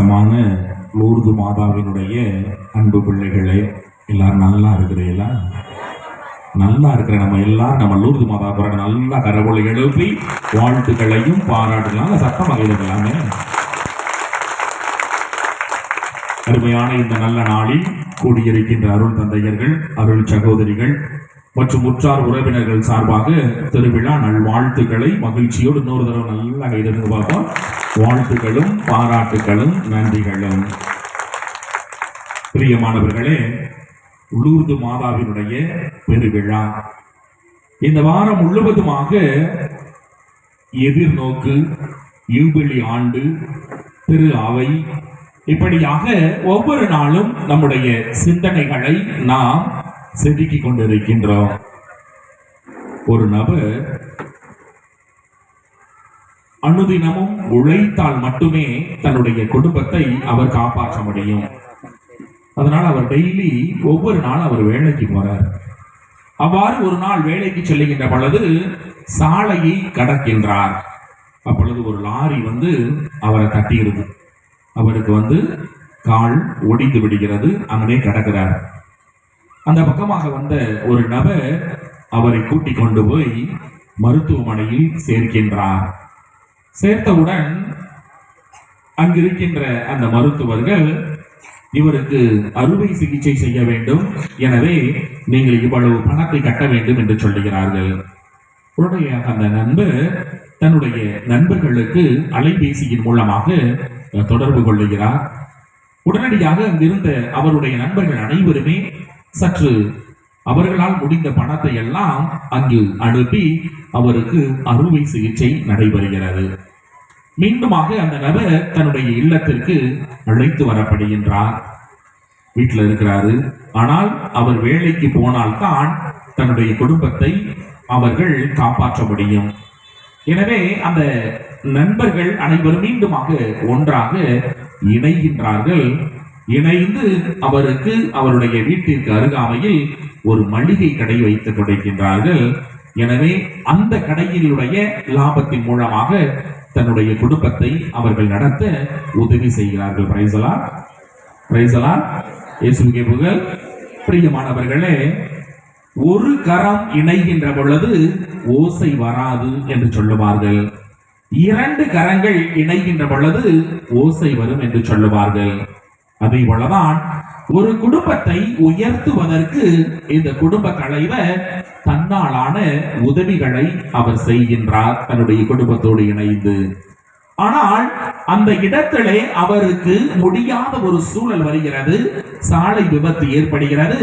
பாசமான லூர்து மாதாவினுடைய அன்பு பிள்ளைகளே எல்லாரும் நல்லா இருக்கிறீங்களா நல்லா இருக்கிற நம்ம எல்லாரும் நம்ம லூர்து மாதா பிறகு நல்லா கரவொலி எழுப்பி வாழ்த்துக்களையும் பாராட்டலாம் சத்தமாக இருக்கலாமே அருமையான இந்த நல்ல நாளில் கூடியிருக்கின்ற அருள் தந்தையர்கள் அருள் சகோதரிகள் மற்றும் உற்றார் உறவினர்கள் சார்பாக திருவிழா நல்வாழ்த்துக்களை மகிழ்ச்சியோடு இன்னொரு தடவை நல்லா கைதட்டு பார்ப்போம். வாழ்த்துக்களும் பாராட்டுகளும் நன்றிகளும். பிரியமானவர்களே உலூர்து மாதாவினுடைய பெருவிழா. இந்த வாரம் முழுவதுமாக எதிர்நோக்கு யூபிளி ஆண்டு திரு அவை இப்படியாக ஒவ்வொரு நாளும் நம்முடைய சிந்தனைகளை நாம் செதுக்கி கொண்டிருக்கின்றோம். ஒரு நபர் அனுதினமும் உழைத்தால் மட்டுமே தன்னுடைய குடும்பத்தை அவர் காப்பாற்ற முடியும். அதனால் அவர் டெய்லி ஒவ்வொரு நாள் அவர் வேலைக்கு போறார். அவ்வாறு ஒரு நாள் வேலைக்கு செல்லுகின்ற பொழுது சாலையை கடக்கின்றார். அப்பொழுது ஒரு லாரி வந்து அவரை தட்டியிருது அவருக்கு வந்து கால் ஒடிந்து விடுகிறது. அங்கே கிடக்கிறார். அந்த பக்கமாக வந்த ஒரு நபர் அவரை கூட்டிக் கொண்டு போய் மருத்துவமனையில் சேர்க்கின்றார். சேர்த்தவுடன் அங்கிருக்கின்ற அந்த மருத்துவர்கள் இவருக்கு அறுவை சிகிச்சை செய்ய வேண்டும். எனவே நீங்கள் இவ்வளவு பணத்தை கட்ட வேண்டும் என்று சொல்லுகிறார்கள். உடனே அந்த நண்பர் தன்னுடைய நண்பர்களுக்கு அலைபேசியின் மூலமாக தொடர்பு கொள்ளுகிறார். உடனடியாக அங்கிருந்த அவருடைய நண்பர்கள் அனைவருமே சற்று அவர்களால் முடிந்த பணத்தை எல்லாம் அங்கு அனுப்பி அவருக்கு அறுவை சிகிச்சை நடைபெறுகிறது. மீண்டுமாக அந்த நபர் தன்னுடைய இல்லத்திற்கு அழைத்து வரப்படுகின்றார். வீட்டில் இருக்கிறாரு. ஆனால் அவர் வேலைக்கு போனால்தான் தன்னுடைய குடும்பத்தை அவர்கள் காப்பாற்ற முடியும். எனவே அந்த நண்பர்கள் அனைவரும் மீண்டுமாக ஒன்றாக இணைகின்றார்கள். இணைந்து அவருக்கு அவருடைய வீட்டிற்கு அருகாமையில் ஒரு மளிகை கடை வைத்துக் தொடங்கின்றார்கள் எனவே அந்த கடையினுடைய லாபத்தின் மூலமாக தன்னுடைய குடும்பத்தை அவர்கள் நடத்த உதவி செய்கிறார்கள். பிரைசலா பிரைசலா இயேசுகே புகழ். பிரியமானவர்களே ஒரு கரம் இணைகின்ற பொழுது ஓசை வராது என்று சொல்லுவார்கள். இரண்டு கரங்கள் இணைகின்ற பொழுது ஓசை வரும் என்று சொல்லுவார்கள். அதே போலதான் ஒரு குடும்பத்தை உயர்த்துவதற்கு இந்த குடும்ப தலைவர் தன்னாலான உதவிகளை அவர் செய்கின்றார் தன்னுடைய குடும்பத்தோடு இணைந்து. ஆனால் அந்த இடத்திலே அவருக்கு முடியாத ஒரு சூழல் வருகிறது சாலை விபத்து ஏற்படுகிறது.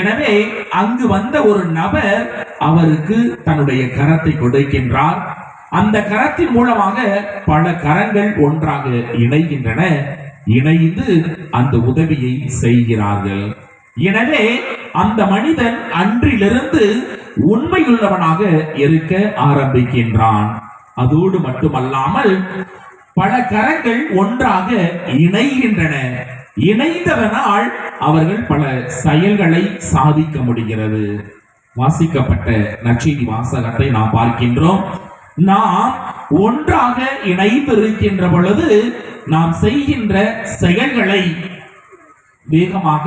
எனவே அங்கு வந்த ஒரு நபர் அவருக்கு தன்னுடைய கரத்தை கொடுக்கின்றார். அந்த கரத்தின் மூலமாக பல கரங்கள் ஒன்றாக இணைகின்றன. இணைந்து அந்த உதவியை செய்கிறார்கள். எனவே அந்த மனிதன் அன்றிலிருந்து உண்மையுள்ளவனாக இருக்க ஆரம்பிக்கின்றான். அதோடு மட்டுமல்லாமல் பல கரங்கள் ஒன்றாக இணைகின்றன. இணைந்ததனால் அவர்கள் பல செயல்களை சாதிக்க முடிகிறது. வாசிக்கப்பட்ட நற்செய்தி வாசகத்தை நாம் பார்க்கின்றோம். நாம் ஒன்றாக இணைந்திருக்கின்ற பொழுது நாம் செய்கின்ற செயல்களை வேகமாக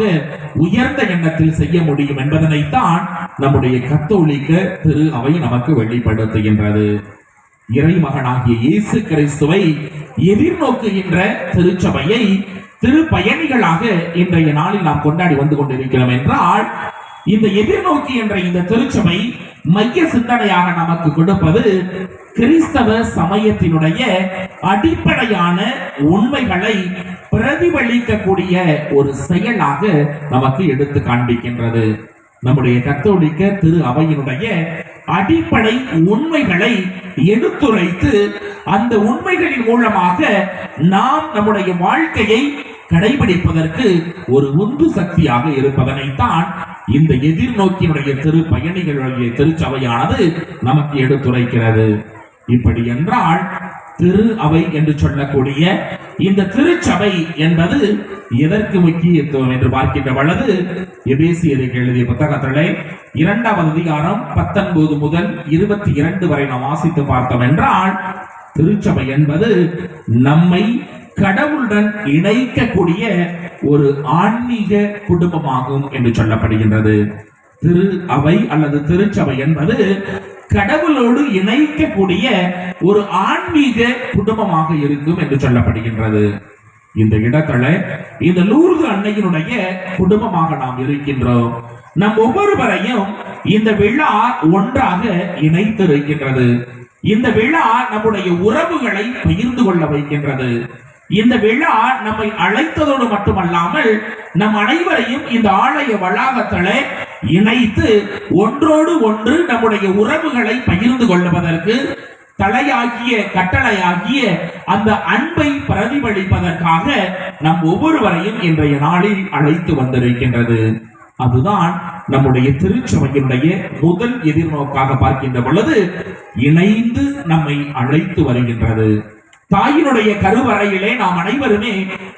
உயர்ந்த எண்ணத்தில் செய்ய முடியும் என்பதனைத்தான் நம்முடைய கத்தோலிக்க திரு அவை நமக்கு வெளிப்படுத்துகின்றது. இறைமகனாகிய இயேசு கிறிஸ்துவை எதிர்நோக்குகின்ற திருச்சபையை திருப்பயணிகளாக இன்றைய நாளில் நாம் கொண்டாடி வந்து கொண்டிருக்கிறோம் என்றால் இந்த எதிர்நோக்கி என்ற இந்த திருச்சபை மைய சிந்தனையாக நமக்கு கொடுப்பது கிறிஸ்தவ சமயத்தினுடைய அடிப்படையான உண்மைகளை பிரதிபலிக்கக்கூடிய ஒரு செயலாக நமக்கு எடுத்து காண்பிக்கின்றது. நம்முடைய கத்தோலிக்க திரு அவையினுடைய அடிப்படை உண்மைகளை எடுத்துரைத்து அந்த உண்மைகளின் மூலமாக நாம் நம்முடைய வாழ்க்கையை கடைபிடிப்பதற்கு ஒரு உந்து சக்தியாக இருப்பதனைத்தான் இந்த எதிர்நோக்கியுடைய திரு பயணிகளுடைய திருச்சபையானது நமக்கு எடுத்துரைக்கிறது. இப்படி என்றால் திரு அவை என்று சொல்லக்கூடிய இந்த திருச்சபை என்பது எதற்கு முக்கியத்துவம் என்று பார்க்கின்ற பொழுது எபேசியருக்கு எழுதிய புத்தகத்திலே இரண்டாவது அதிகாரம் பத்தொன்பது முதல் இருபத்தி இரண்டு வரை நாம் வாசித்து பார்த்தோம் என்றால் திருச்சபை என்பது நம்மை கடவுளுடன் இணைக்கக்கூடிய ஒரு ஆன்மீக குடும்பமாகும் என்று சொல்லப்படுகின்றது. திரு அவை அல்லது திருச்சபை என்பது கடவுளோடு இணைக்கக்கூடிய ஒரு ஆன்மீக குடும்பமாக இருக்கும் என்று சொல்லப்படுகின்றது. இந்த இடத்துல இந்த லூர்து அன்னையினுடைய குடும்பமாக நாம் இருக்கின்றோம். நம் ஒவ்வொருவரையும் இந்த விழா ஒன்றாக இணைத்து இருக்கின்றது இந்த விழா நம்முடைய உறவுகளை பகிர்ந்து கொள்ள வைக்கின்றது. இந்த விழா நம்மை அழைத்ததோடு மட்டுமல்லாமல் நம் அனைவரையும் இந்த ஆலய வளாகத்திலே இணைத்து ஒன்றோடு ஒன்று நம்முடைய உறவுகளை பகிர்ந்து கொள்வதற்கு தலையாகிய கட்டளையாகிய அந்த அன்பை பிரதிபலிப்பதற்காக நம் ஒவ்வொருவரையும் இன்றைய நாளில் அழைத்து வந்திருக்கின்றது. அதுதான் நம்முடைய திருச்சபையினுடைய முதல் எதிர்நோக்காக பார்க்கின்ற பொழுது இணைந்து நம்மை அழைத்து வருகின்றது. தாயினுடைய கருவறையிலே நாம் அனைவருமே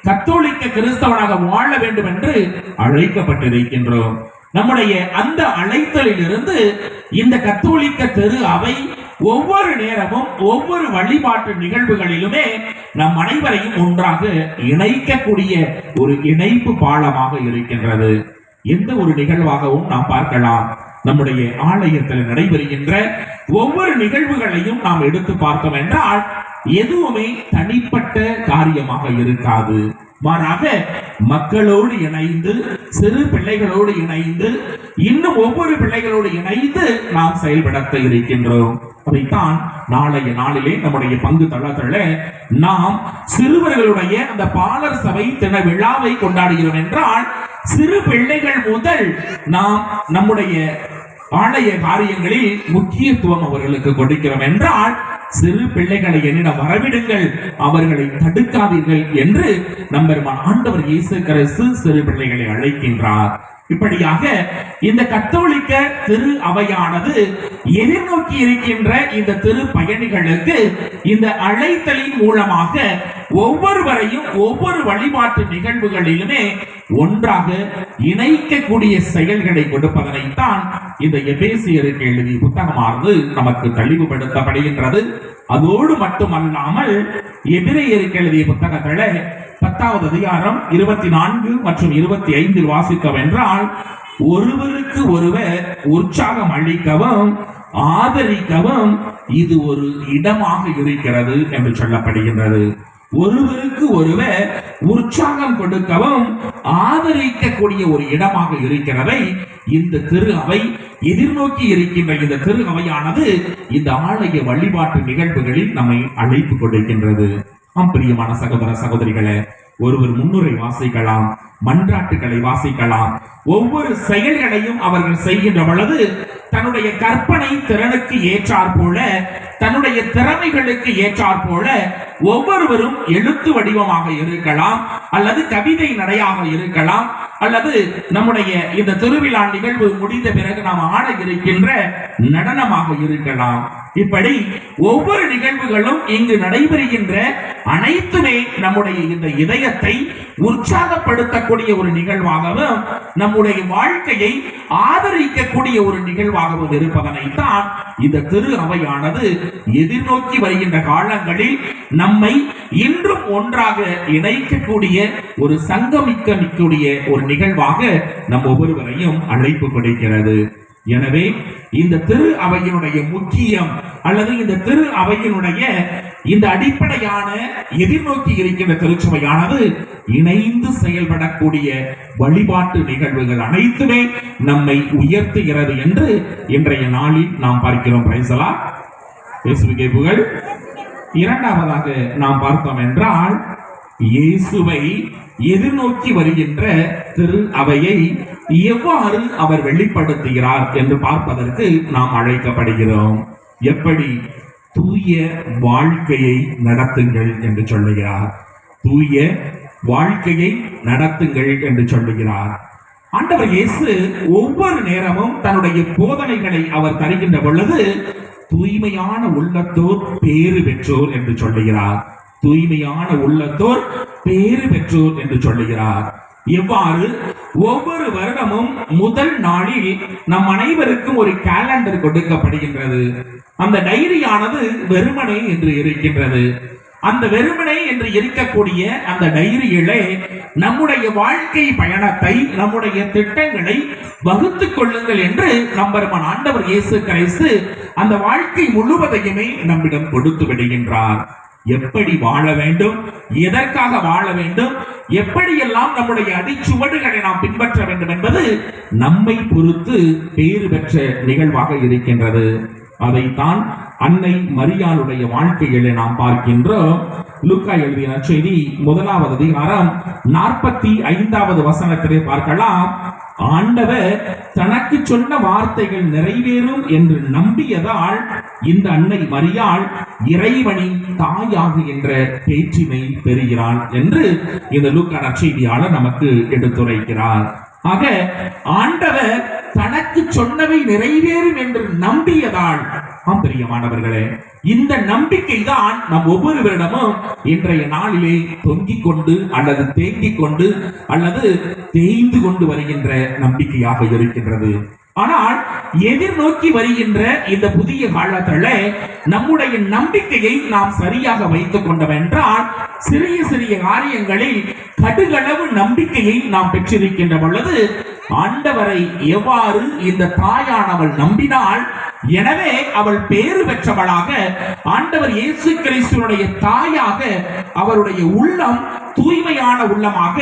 கத்தோலிக்க கிறிஸ்தவனாக வாழ வேண்டும் என்று அழைக்கப்பட்டிருக்கின்றோம். நம்முடைய அந்த அழைத்தலில் இருந்து இந்த கத்தோலிக்க தெரு அவை ஒவ்வொரு நேரமும் ஒவ்வொரு வழிபாட்டு நிகழ்வுகளிலுமே நம் அனைவரையும் ஒன்றாக இணைக்கக்கூடிய ஒரு இணைப்பு பாலமாக இருக்கின்றது. எந்த ஒரு நிகழ்வாகவும் நாம் பார்க்கலாம். நம்முடைய ஆலயத்தில் நடைபெறுகின்ற ஒவ்வொரு நிகழ்வுகளையும் நாம் எடுத்து பார்த்தோம் என்றால் எதுவுமே தனிப்பட்ட காரியமாக இருக்காது. மாறாக மக்களோடு இணைந்து சிறு பிள்ளைகளோடு இணைந்து இன்னும் ஒவ்வொரு பிள்ளைகளோடு இணைந்து நாம் செயல்படுத்த இருக்கின்றோம். அதைத்தான் நாளைய நாளிலே நம்முடைய பங்கு தளத்துல நாம் சிறுவர்களுடைய அந்த பாலர் சபை தின விழாவை கொண்டாடுகிறோம் என்றால் சிறு பிள்ளைகள் முதல் நாம் நம்முடைய ஆலய காரியங்களில் முக்கியத்துவம் அவர்களுக்கு கொடுக்கிறோம் என்றால் சிறு பிள்ளைகளை என்னிடம் வரவிடுங்கள். அவர்களை தடுக்காதீர்கள் என்று நம்பெருமான் ஆண்டவர் இயேசு கிறிஸ்து சிறு பிள்ளைகளை அழைக்கின்றார். இப்படியாக இந்த கத்தோலிக்க திரு அவையானது எதிர்நோக்கி இருக்கின்ற இந்த திரு பயணிகளுக்கு இந்த அழைத்தலின் மூலமாக ஒவ்வொருவரையும் ஒவ்வொரு வழிபாட்டு நிகழ்வுகளிலுமே ஒன்றாக இணைக்கக்கூடிய செயல்களை கொடுப்பதனைத்தான் இந்த எபேசியருக்கு எழுதிய புத்தகமானது நமக்கு தெளிவுபடுத்தப்படுகின்றது. அதோடு மட்டுமல்லாமல் எபிரேயருக்கு எழுதிய புத்தகத்தை பத்தாவது அதிகாரம் இருபத்தி நான்கு மற்றும் இருபத்தி ஐந்தில் வாசிக்கவென்றால் ஒருவருக்கு ஒருவர் உற்சாகம் அளிக்கவும் ஆதரிக்கவும் இது ஒரு இடமாக இருக்கிறது என்று சொல்லப்படுகின்றது. ஒருவருக்கு ஒருவர் உற்சாகம் கொடுக்கவும் ஆதரிக்கக்கூடிய ஒரு இடமாக இருக்கிறதை இந்த திரு அவை எதிர்நோக்கி இருக்கின்ற இந்த திரு அவையானது இந்த ஆலய வழிபாட்டு நிகழ்வுகளில் நம்மை அழைப்பு கொடுக்கின்றது ஆம் பிரியமான சகோதர சகோதரிகளே ஒருவர் முன்னுரை வாசிக்கலாம் மன்றாட்டுகளை வாசிக்கலாம். ஒவ்வொரு செயல்களையும் அவர்கள் செய்கின்ற பொழுது தன்னுடைய கற்பனை திறனுக்கு ஏற்றாற் போல தன்னுடைய திறமைகளுக்கு ஏற்றாற் போல ஒவ்வொருவரும் எழுத்து வடிவமாக இருக்கலாம் அல்லது கவிதை நடையாக இருக்கலாம் அல்லது நம்முடைய இந்த திருவிழா நிகழ்வு முடிந்த பிறகு நாம் ஆட இருக்கின்ற நடனமாக இருக்கலாம். இப்படி ஒவ்வொரு நிகழ்வுகளும் இங்கு நடைபெறுகின்ற அனைத்துமே நம்முடைய இந்த இதயத்தை உற்சாகப்படுத்தக்கூடிய ஒரு நிகழ்வாகவும் நம்முடைய வாழ்க்கையை ஆதரிக்கக்கூடிய ஒரு நிகழ்வாகவும் இருப்பதனைத்தான் இந்த திரு அவையானது எதிர்நோக்கி வருகின்ற காலங்களில் நம்மை இன்றும் ஒன்றாக இணைக்கக்கூடிய ஒரு சங்கமிக்க மிக்கூடிய ஒரு நிகழ்வாக நம் ஒவ்வொருவரையும் அழைப்பு கொடுக்கிறது எனவே இந்த திரு அவையினுடைய முக்கியம் அல்லது இந்த திரு அவையினுடைய இந்த அடிப்படையான எதிர்நோக்கி இருக்கின்ற திருச்சபையானது இணைந்து செயல்படக்கூடிய வழிபாட்டு நிகழ்வுகள் அனைத்துமே நம்மை உயர்த்துகிறது என்று இன்றைய நாளில் நாம் பார்க்கிறோம். பிரைசலா இயேசுவிக்கே புகழ் இரண்டாவதாக நாம் பார்த்தோம் என்றால் இயேசுவை எதிர்நோக்கி வருகின்ற திரு அவையை எவ்வாறு அவர் வெளிப்படுத்துகிறார் என்று பார்ப்பதற்கு நாம் அழைக்கப்படுகிறோம். எப்படி? தூய வாழ்க்கையை நடத்துங்கள் என்று சொல்லுகிறார். தூய வாழ்க்கையை நடத்துங்கள் என்று சொல்லுகிறார். ஆண்டவர் இயேசு ஒவ்வொரு நேரமும் தன்னுடைய போதனைகளை அவர் தருகின்ற பொழுது தூய்மையான உள்ளத்தோர் பேறு பெற்றோர் என்று சொல்லுகிறார். தூய்மையான உள்ளத்தோர் பேறு பெற்றோர் என்று சொல்லுகிறார். இவ்வாறு ஒவ்வொரு வருடமும் முதல் நாளில் நம் அனைவருக்கும் ஒரு கேலண்டர் கொடுக்கப்படுகின்றது. அந்த டைரியானது வெறுமனை என்று இருக்கின்றது. அந்த வெறுமனை என்று இருக்கக்கூடிய அந்த டைரியிலே நம்முடைய வாழ்க்கை பயணத்தை நம்முடைய திட்டங்களை வகுத்து கொள்ளுங்கள் என்று நம்பருமன் ஆண்டவர் இயேசு கிறிஸ்து அந்த வாழ்க்கை முழுவதையுமே நம்மிடம் கொடுத்து விடுகின்றார். எப்படி வாழ வேண்டும்? எதற்காக வாழ வேண்டும்? எப்படியெல்லாம் நம்முடைய அடிச்சுவடுகளை நாம் பின்பற்ற வேண்டும் என்பது நம்மை பொறுத்து பேறு பெற்ற நிகழ்வாக இருக்கின்றது. அதைத்தான் அன்னை மரியாளுடைய வாழ்க்கைகளை நாம் பார்க்கின்றோம். லுக்கா எழுதிய நற்செய்தி முதலாவது அதிகாரம் நாற்பத்தி ஐந்தாவது வசனத்திலே பார்க்கலாம். ஆண்டவர் தனக்கு சொன்ன வார்த்தைகள் நிறைவேறும் என்று நம்பியதால் இந்த அன்னை மரியாள் இறைவனின் தாயாகுகின்ற பேச்சினை பெறுகிறான் என்று இந்த லுக்கா நற்செய்தியாளர் நமக்கு எடுத்துரைக்கிறார். ஆக ஆண்டவர் தனக்கு சொன்னவை நிறைவேறும் என்று நம்பியதால் ஆம் பிரியமானவர்களே இந்த நம்பிக்கை தான் நம் ஒவ்வொருவரிடமும் இன்றைய நாளிலே தொங்கிக் கொண்டு அல்லது தேங்கிக் கொண்டு அல்லது தேய்ந்து கொண்டு வருகின்ற நம்பிக்கையாக இருக்கின்றது. ஆனால் எதிர்நோக்கி வருகின்ற இந்த புதிய காலத்துல நம்முடைய நம்பிக்கையை நாம் சரியாக வைத்துக் கொண்டோம் என்றால் சிறிய சிறிய காரியங்களில் கடுகளவு நம்பிக்கையை நாம் பெற்றிருக்கின்ற பொழுது ஆண்டவரை எவ்வாறு இந்த தாயானவள் நம்பினால் எனவே அவள் பேறு பெற்றவளாக ஆண்டவர் இயேசு கிறிஸ்துவனுடைய தாயாக அவருடைய உள்ளம் தூய்மையான உள்ளமாக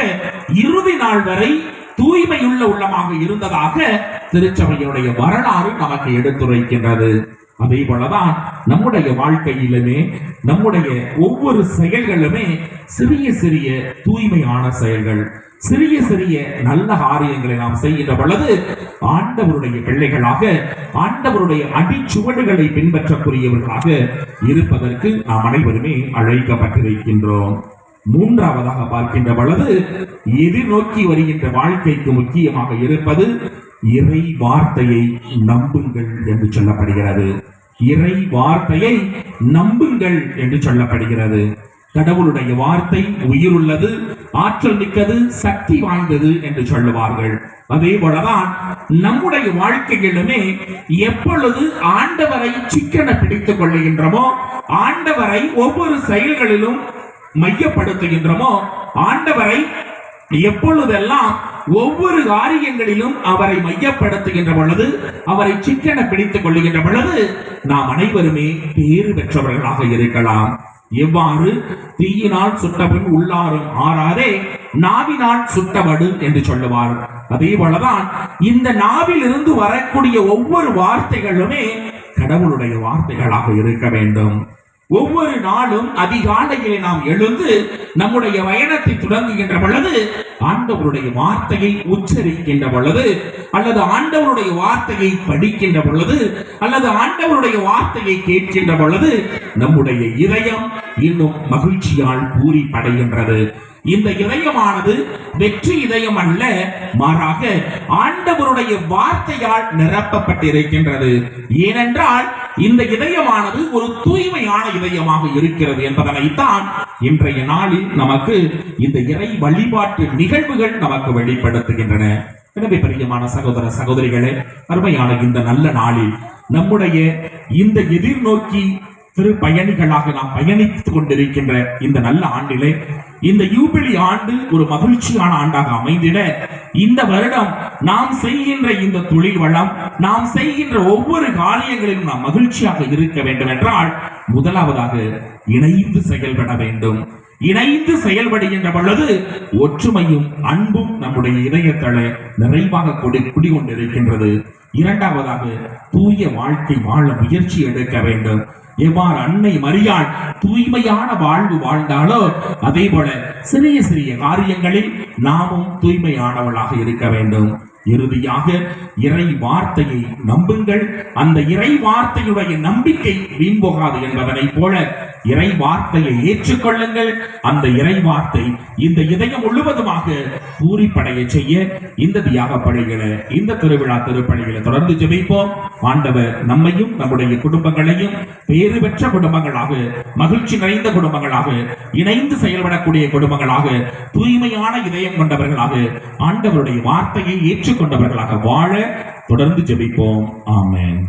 இறுதி நாள் வரை தூய்மையுள்ள உள்ளமாக இருந்ததாக திருச்சபையுடைய வரலாறு நமக்கு எடுத்துரைக்கின்றது. அதே போலதான் நம்முடைய வாழ்க்கையிலுமே நம்முடைய ஒவ்வொரு செயல்களுமே சிறிய சிறிய தூய்மையான செயல்கள் சிறிய சிறிய நல்ல காரியங்களை நாம் செய்கின்ற பொழுது ஆண்டவருடைய பிள்ளைகளாக ஆண்டவருடைய அடிச்சுவடுகளை பின்பற்றக்கூடியவர்களாக இருப்பதற்கு நாம் அனைவருமே அழைக்கப்பட்டிருக்கின்றோம். மூன்றாவதாக பார்க்கின்ற பொழுது எதிர்நோக்கி வருகின்ற வாழ்க்கைக்கு முக்கியமாக இருப்பது இறை வார்த்தையை நம்புங்கள் என்று சொல்லப்படுகிறது. இறை வார்த்தையை நம்புங்கள் என்று சொல்லப்படுகிறது. கடவுளுடைய வார்த்தை உயிருள்ளது ஆற்றல் மிக்கது சக்தி வாய்ந்தது என்று சொல்லுவார்கள். அதே போலதான் நம்முடைய வாழ்க்கையிலுமே எப்பொழுது ஆண்டவரை சிக்கன பிடித்துக் கொள்ளுகின்றமோ ஆண்டவரை ஒவ்வொரு செயல்களிலும் மையப்படுத்துகின்றமோ ஆண்டவரை எப்பொழுதெல்லாம் ஒவ்வொரு காரியங்களிலும் அவரை மையப்படுத்துகின்ற பொழுது அவரை சிக்கன பிடித்துக் கொள்ளுகின்ற பொழுது நாம் அனைவருமே பேறு பெற்றவர்களாக இருக்கலாம். எவ்வாறு? தீயினால் சுட்டபின் உள்ளாரும் ஆறாதே நாவினால் சுட்டவடு என்று சொல்லுவார். அதே போலதான் இந்த நாவில் இருந்து வரக்கூடிய ஒவ்வொரு வார்த்தைகளுமே கடவுளுடைய வார்த்தைகளாக இருக்க வேண்டும். ஒவ்வொரு நாளும் அதிகாலையிலே நாம் எழுந்து நம்முடைய பயணத்தை தொடங்குகின்ற பொழுது ஆண்டவருடைய வார்த்தையை உச்சரிக்கின்ற பொழுது அல்லது ஆண்டவருடைய வார்த்தையை படிக்கின்ற பொழுது அல்லது ஆண்டவருடைய வார்த்தையை கேட்கின்ற பொழுது நம்முடைய இதயம் இன்னும் மகிழ்ச்சியால் பூரிப்படைகின்றது. இந்த இதயமானது வெற்றி இதயம் அல்ல மாறாக ஆண்டவருடைய வார்த்தையால் நிரப்பப்பட்டிருக்கின்றது. ஏனென்றால் இந்த இதயமானது ஒரு தூய்மையான இதயமாக இருக்கிறது என்பதனைத்தான் இன்றைய நாளில் நமக்கு இந்த இறை வழிபாட்டு நிகழ்வுகள் நமக்கு வெளிப்படுத்துகின்றன. எனவே பிரியமான சகோதர சகோதரிகளே அருமையான இந்த நல்ல நாளில் நம்முடைய இந்த எதிர்நோக்கி திரு பயணிகளாக நாம் பயணித்துக் கொண்டிருக்கின்ற இந்த நல்ல ஆண்டிலே இந்த யூபிலி ஆண்டு ஒரு மகிழ்ச்சியான ஆண்டாக அமைந்திட இந்த வருடம் நாம் செய்கின்ற இந்த தொழில் வளம் நாம் செய்கின்ற ஒவ்வொரு காரியங்களிலும் நாம் மகிழ்ச்சியாக இருக்க வேண்டும் என்றால் முதலாவதாக இணைந்து செயல்பட வேண்டும். இணைந்து செயல்படுகின்ற பொழுது ஒற்றுமையும் அன்பும் நம்முடைய இதயத்தள நிறைவாக குடி குடிகொண்டிருக்கின்றது. இரண்டாவதாக தூய வாழ்க்கை வாழ முயற்சி எடுக்க வேண்டும். எவ்வாறு அன்னை மரியாள் தூய்மையான வாழ்வு வாழ்ந்தாலோ அதே போல சிறிய சிறிய காரியங்களில் நாமும் தூய்மையானவளாக இருக்க வேண்டும். இறுதியாக இறை வார்த்தையை நம்புங்கள். அந்த இறை வார்த்தையுடைய நம்பிக்கை வீண் போகாது என்பதனைப் போல இறை வார்த்தையை ஏற்றுக்கொள்ளுங்கள். அந்த இறை வார்த்தை இந்த இதயம் முழுவதுமாக பூரிப்படைய செய்ய இந்த தியாக பணிகளை இந்த திருவிழா திருப்பணிகளை தொடர்ந்து ஜெபிப்போம். ஆண்டவர் நம்மையும் நம்முடைய குடும்பங்களையும் பேறு பெற்ற குடும்பங்களாக மகிழ்ச்சி நிறைந்த குடும்பங்களாக இணைந்து செயல்படக்கூடிய குடும்பங்களாக தூய்மையான இதயம் கொண்டவர்களாக ஆண்டவருடைய வார்த்தையை ஏற்றுக்கொண்டவர்களாக வாழ தொடர்ந்து ஜெபிப்போம். ஆமேன்.